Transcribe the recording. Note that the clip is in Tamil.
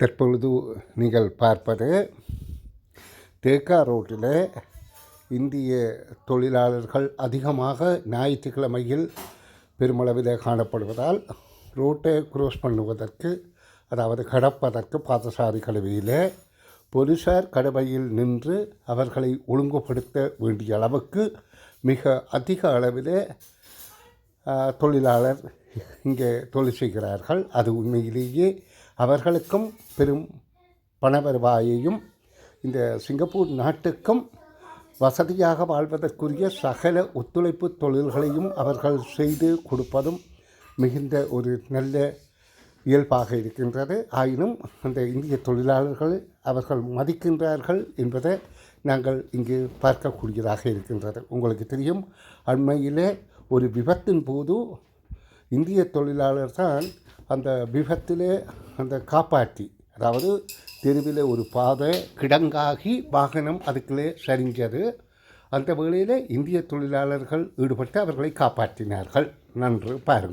தற்பொழுது நீங்கள் பார்ப்பது தேக்கா ரோட்டில் இந்திய தொழிலாளர்கள் அதிகமாக ஞாயிற்றுக்கிழமையில் பெருமளவில் காணப்படுவதால் ரோட்டை க்ரோஸ் பண்ணுவதற்கு அதாவது கடப்பதற்கு பாதசாரி கழுவியில் போலீஸார் கடவையில் நின்று அவர்களை ஒழுங்குபடுத்த வேண்டிய அளவுக்கு மிக அதிக அளவில் தொழிலாளர் இங்கே தொழில் செய்கிறார்கள். அது உண்மையிலேயே அவர்களுக்கும் பெரும் பண வருவாயையும் இந்த சிங்கப்பூர் நாட்டுக்கும் வசதியாக வாழ்வதற்குரிய சகல ஒத்துழைப்பு தொழில்களையும் அவர்கள் செய்து கொடுப்பதும் மிகுந்த ஒரு நல்ல இயல்பாக இருக்கின்றது. ஆயினும் அந்த இந்திய தொழிலாளர்கள் அவர்கள் மதிக்கின்றார்கள் என்பதை நாங்கள் இங்கு பார்க்கக்கூடியதாக இருக்கின்றது. உங்களுக்கு தெரியும் அண்மையிலே ஒரு விபத்தின் போது இந்திய தொழிலாளர் தான் அந்த விபத்திலே அந்த காப்பாற்றி அதாவது தெருவில் ஒரு பாதை கிடங்காகி வாகனம் அதுக்குள்ளே சரிஞ்சது. அந்த வேளையில் இந்திய தொழிலாளர்கள் ஈடுபட்டு அவர்களை காப்பாற்றினார்கள். நன்று பாருங்கள்